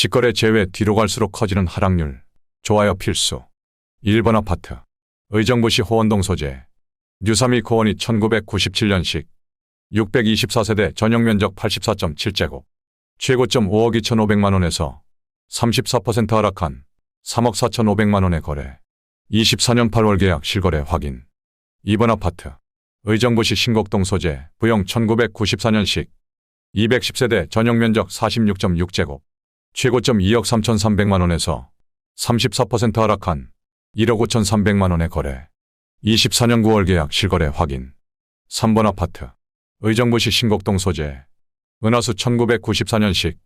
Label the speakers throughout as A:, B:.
A: 직거래 제외 뒤로 갈수록 커지는 하락률. 좋아요 필수. 1번 아파트. 의정부시 호원동 소재. 뉴삼이 고원이 1997년식. 624세대 전용 면적 84.7제곱. 최고점 5억 2,500만 원에서 34% 하락한 3억 4,500만 원의 거래. 24년 8월 계약 실거래 확인. 2번 아파트. 의정부시 신곡동 소재 부영 1994년식 210세대 전용 면적 46.6제곱. 최고점 2억 3,300만 원에서 34% 하락한 1억 5,300만 원의 거래. 24년 9월 계약 실거래 확인. 3번 아파트. 의정부시 신곡동 소재. 은하수 1994년식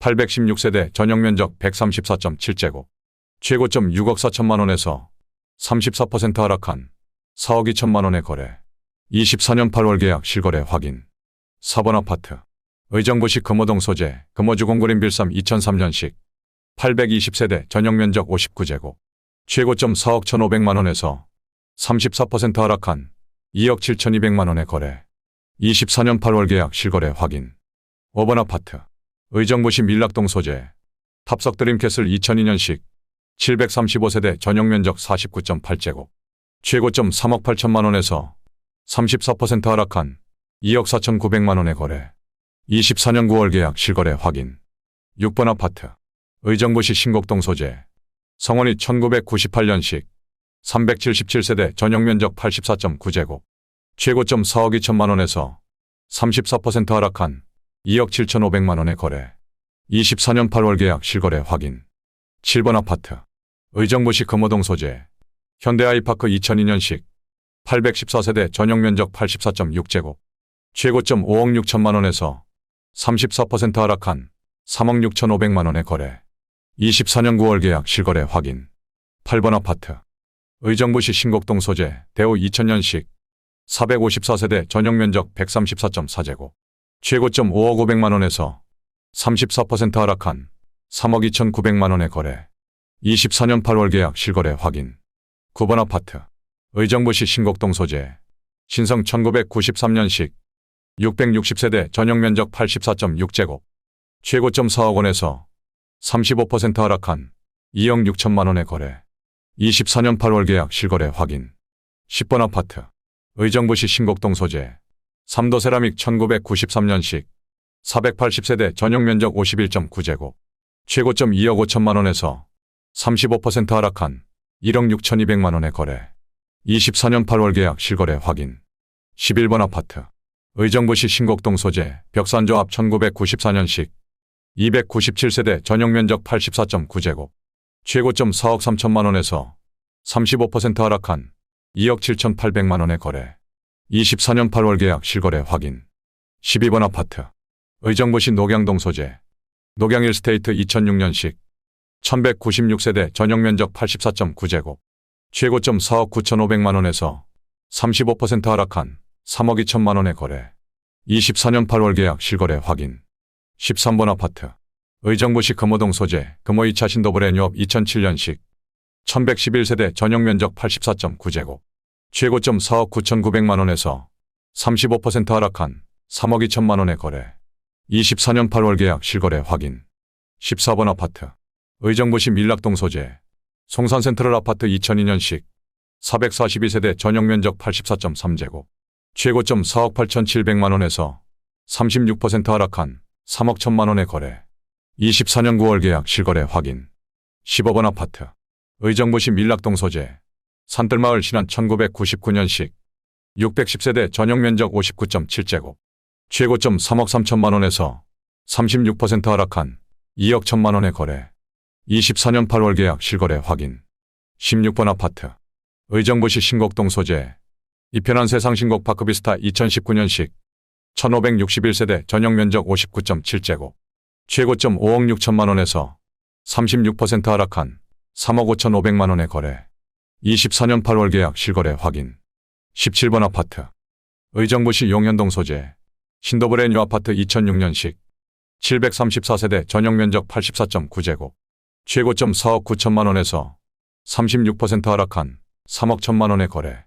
A: 816세대 전용 면적 134.7제곱. 최고점 6억 4천만 원에서 34% 하락한 4억 2천만 원의 거래. 24년 8월 계약 실거래 확인. 4번 아파트. 의정부시 금호동 소재 금호주 공구림 빌삼 2003년식 820세대 전용 면적 59제곱. 최고점 4억 1,500만 원에서 34% 하락한 2억 7,200만 원의 거래. 24년 8월 계약 실거래 확인. 5번 아파트. 의정부시 밀락동 소재. 탑석 드림캐슬 2002년식 735세대 전용 면적 49.8제곱. 최고점 3억 8천만 원에서 34% 하락한 2억 4,900만 원의 거래. 24년 9월 계약 실거래 확인. 6번 아파트. 의정부시 신곡동 소재. 성원이 1998년식 377세대 전용 면적 84.9제곱. 최고점 4억 2천만 원에서 34% 하락한 2억 7,500만 원의 거래. 24년 8월 계약 실거래 확인. 7번 아파트. 의정부시 금호동 소재. 현대아이파크 2002년식 814세대 전용 면적 84.6제곱. 최고점 5억 6천만 원에서 34% 하락한 3억 6천5백만 원의 거래. 24년 9월 계약 실거래 확인. 8번 아파트. 의정부시 신곡동 소재 대우 2000년식 454세대 전용 면적 134.4제곱. 최고점 5억 5백만 원에서 34% 하락한 3억 2천9백만 원의 거래. 24년 8월 계약 실거래 확인. 9번 아파트. 의정부시 신곡동 소재. 신성 1993년식 660세대 전용 면적 84.6제곱. 최고점 4억 원에서 35% 하락한 2억 6천만 원의 거래. 24년 8월 계약 실거래 확인. 10번 아파트. 의정부시 신곡동 소재. 삼도 세라믹 1993년식 480세대 전용 면적 51.9제곱. 최고점 2억 5천만 원에서 35% 하락한 1억 6천2백만 원의 거래. 24년 8월 계약 실거래 확인. 11번 아파트. 의정부시 신곡동 소재 벽산조 앞 1994년식 297세대 전용 면적 84.9제곱. 최고점 4억 3천만 원에서 35% 하락한 2억 7천8백만 원의 거래. 24년 8월 계약 실거래 확인. 12번 아파트. 의정부시 녹양동 소재. 녹양일 스테이트 2006년식 1196세대 전용 면적 84.9제곱. 최고점 4억 9천5백만 원에서 35% 하락한 3억 2천만 원의 거래. 24년 8월 계약 실거래 확인. 13번 아파트. 의정부시 금호동 소재 금호 2차 신도브레 뉴업 2007년식 1111세대 전용 면적 84.9제곱. 최고점 4억 9천9백만 원에서 35% 하락한 3억 2천만 원의 거래. 24년 8월 계약 실거래 확인. 14번 아파트. 의정부시 밀락동 소재. 송산 센트럴 아파트 2002년식 442세대 전용 면적 84.3제곱. 최고점 4억 8천7백만 원에서 36% 하락한 3억 1천만 원의 거래. 24년 9월 계약 실거래 확인. 15번 아파트. 의정부시 밀락동 소재. 산뜰마을 신안 1999년식 610세대 전용 면적 59.7제곱. 최고점 3억 3천만 원에서 36% 하락한 2억 1천만 원의 거래. 24년 8월 계약 실거래 확인. 16번 아파트. 의정부시 신곡동 소재. 이편한 세상 신곡 파크비스타 2019년식 1561세대 전용 면적 59.7제곱. 최고점 5억 6천만 원에서 36% 하락한 3억 5천5백만 원의 거래. 24년 8월 계약 실거래 확인. 17번 아파트. 의정부시 용현동 소재. 신도브레 뉴 아파트 2006년식 734세대 전용 면적 84.9제곱. 최고점 4억 9천만 원에서 36% 하락한 3억 1천만 원의 거래.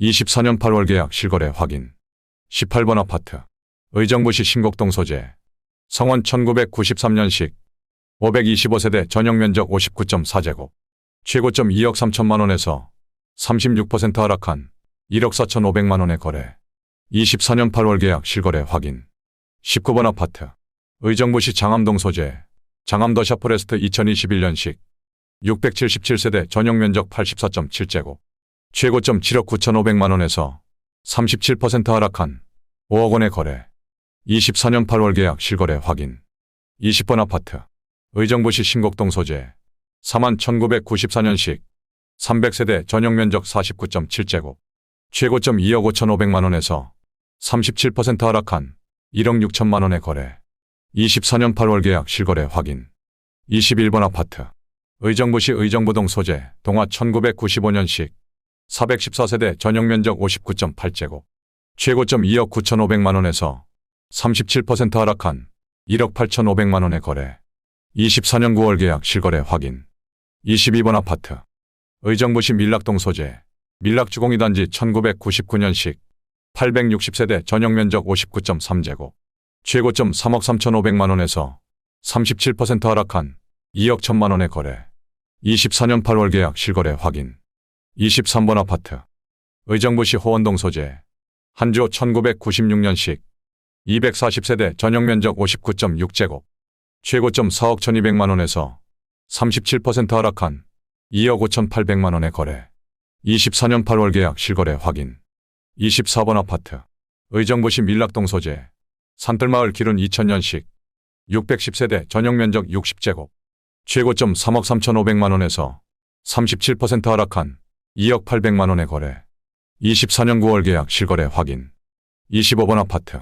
A: 24년 8월 계약 실거래 확인. 18번 아파트. 의정부시 신곡동 소재. 성원 1993년식 525세대 전용 면적 59.4제곱. 최고점 2억 3천만 원에서 36% 하락한 1억 4천5백만 원의 거래. 24년 8월 계약 실거래 확인. 19번 아파트. 의정부시 장암동 소재. 장암더 샤프레스트 2021년식. 677세대 전용 면적 84.7제곱. 최고점 7억 9천5백만 원에서 37% 하락한 5억 원의 거래. 24년 8월 계약 실거래 확인. 20번 아파트. 의정부시 신곡동 소재. 4만 1994년식. 300세대 전용 면적 49.7제곱. 최고점 2억 5천5백만 원에서 37% 하락한 1억 6천만 원의 거래. 24년 8월 계약 실거래 확인. 21번 아파트. 의정부시 의정부동 소재. 동화 1995년식. 414세대 전용 면적 59.8제곱. 최고점 2억 9천5백만 원에서 37% 하락한 1억 8천5백만 원의 거래. 24년 9월 계약 실거래 확인. 22번 아파트. 의정부시 밀락동 소재. 밀락주공이 단지 1999년식. 860세대 전용 면적 59.3제곱. 최고점 3억 3천5백만 원에서 37% 하락한 2억 1천만 원의 거래. 24년 8월 계약 실거래 확인. 23번 아파트. 의정부시 호원동 소재. 한조 1996년식. 240세대 전용 면적 59.6제곱. 최고점 4억 1200만 원에서 37% 하락한 2억 5,800만 원의 거래. 24년 8월 계약 실거래 확인. 24번 아파트. 의정부시 밀락동 소재. 산뜰마을 기룬 2000년식. 610세대 전용 면적 60제곱. 최고점 3억 3,500만 원에서 37% 하락한 2억 800만 원의 거래. 24년 9월 계약 실거래 확인. 25번 아파트.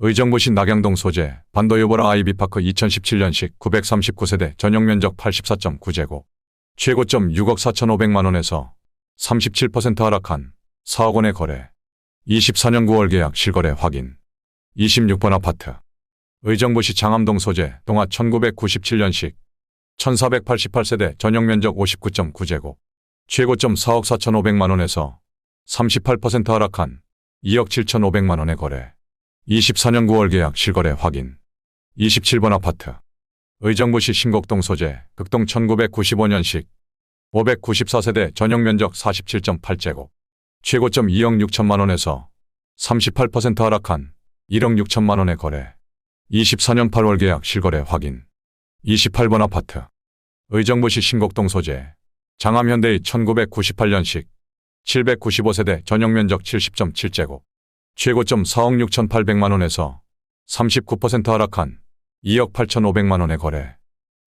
A: 의정부시 낙양동 소재 반도유보라 아이비파크 2017년식 939세대 전용 면적 84.9제곱. 최고점 6억 4천5백만 원에서 37% 하락한 4억 원의 거래. 24년 9월 계약 실거래 확인. 26번 아파트. 의정부시 장암동 소재 동화 1997년식 1488세대 전용 면적 59.9제곱. 최고점 4억 4천5백만 원에서 38% 하락한 2억 7천5백만 원의 거래. 24년 9월 계약 실거래 확인. 27번 아파트. 의정부시 신곡동 소재 극동 1995년식 594세대 전용 면적 47.8제곱. 최고점 2억 6천만 원에서 38% 하락한 1억 6천만 원의 거래. 24년 8월 계약 실거래 확인. 28번 아파트. 의정부시 신곡동 소재. 장암현대의 1998년식 795세대 전용 면적 70.7제곱. 최고점 4억 6천8백만 원에서 39% 하락한 2억 8천5백만 원의 거래.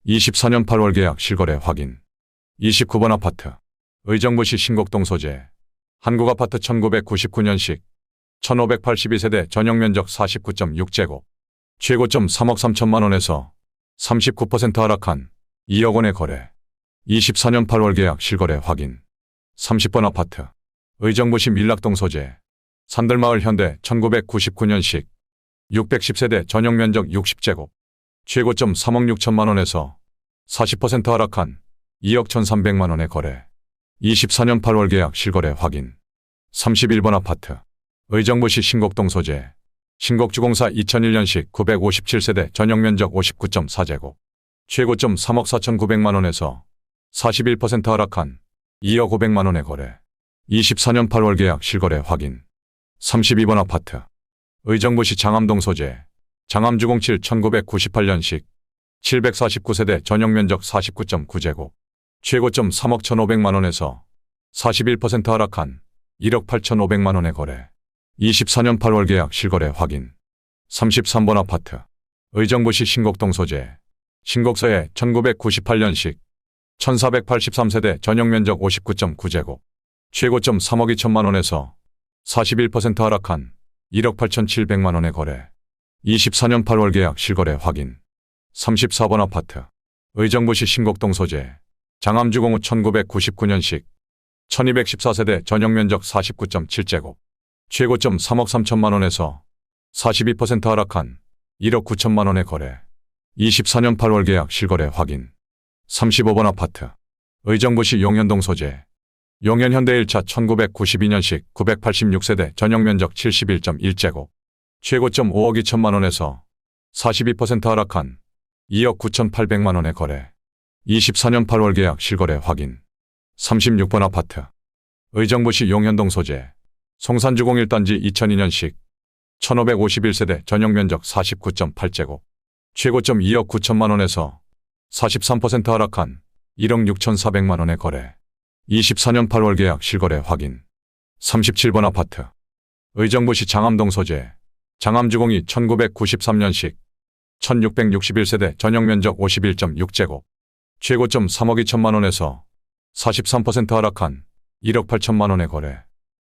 A: 24년 8월 계약 실거래 확인. 29번 아파트. 의정부시 신곡동 소재. 한국아파트 1999년식 1582세대 전용 면적 49.6제곱. 최고점 3억 3천만 원에서 39% 하락한 2억 원의 거래. 24년 8월 계약 실거래 확인. 30번 아파트. 의정부시 밀락동 소재. 산들마을 현대 1999년식 610세대 전용 면적 60제곱. 최고점 3억 6천만 원에서 40% 하락한 2억 1,300만 원의 거래. 24년 8월 계약 실거래 확인. 31번 아파트. 의정부시 신곡동 소재. 신곡주공사 2001년식 957세대 전용 면적 59.4제곱. 최고점 3억 4천9백만 원에서 41% 하락한 2억 5백만 원의 거래. 24년 8월 계약 실거래 확인. 32번 아파트. 의정부시 장암동 소재. 장암주공칠 1998년식 749세대 전용 면적 49.9제곱. 최고점 3억 1,500만 원에서 41% 하락한 1억 8천5백만 원의 거래. 24년 8월 계약 실거래 확인. 33번 아파트. 의정부시 신곡동 소재. 신곡서에 1998년식 1483세대 전용 면적 59.9제곱. 최고점 3억 2천만 원에서 41% 하락한 1억 8천7백만 원의 거래. 24년 8월 계약 실거래 확인. 34번 아파트. 의정부시 신곡동 소재. 장암주공우 1999년식 1214세대 전용 면적 49.7제곱. 최고점 3억 3천만 원에서 42% 하락한 1억 9천만 원의 거래. 24년 8월 계약 실거래 확인. 35번 아파트. 의정부시 용현동 소재. 용현현대 1차 1992년식 986세대 전용 면적 71.1제곱. 최고점 5억 2천만 원에서 42% 하락한 2억 9,800만 원의 거래. 24년 8월 계약 실거래 확인. 36번 아파트. 의정부시 용현동 소재. 송산주 01단지 2002년식. 1551세대 전용 면적 49.8제곱. 최고점 2억 9천만 원에서 43% 하락한 1억 6,400만 원의 거래. 24년 8월 계약 실거래 확인. 37번 아파트. 의정부시 장암동 소재. 장암주공이 1993년식. 1661세대 전용 면적 51.6제곱. 최고점 3억 2천만 원에서 43% 하락한 1억 8천만 원의 거래.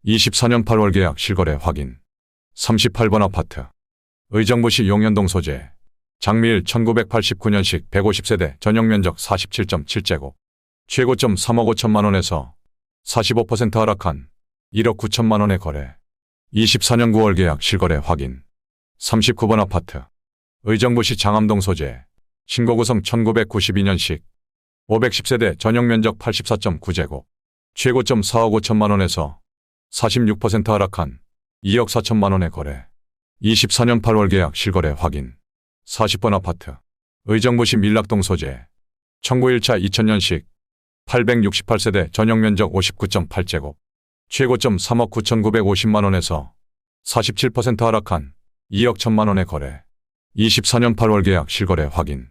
A: 24년 8월 계약 실거래 확인. 38번 아파트. 의정부시 용현동 소재. 장미일 1989년식 150세대 전용 면적 47.7제곱. 최고점 3억 5천만 원에서 45% 하락한 1억 9천만 원의 거래. 24년 9월 계약 실거래 확인. 39번 아파트. 의정부시 장암동 소재. 신고구성 1992년식 510세대 전용 면적 84.9제곱. 최고점 4억 5천만 원에서 46% 하락한 2억 4천만 원의 거래. 24년 8월 계약 실거래 확인. 40번 아파트. 의정부시 밀락동 소재. 1901차 2000년식 868세대 전용 면적 59.8제곱. 최고점 3억 9,950만 원에서 47% 하락한 2억 1천만 원의 거래. 24년 8월 계약 실거래 확인.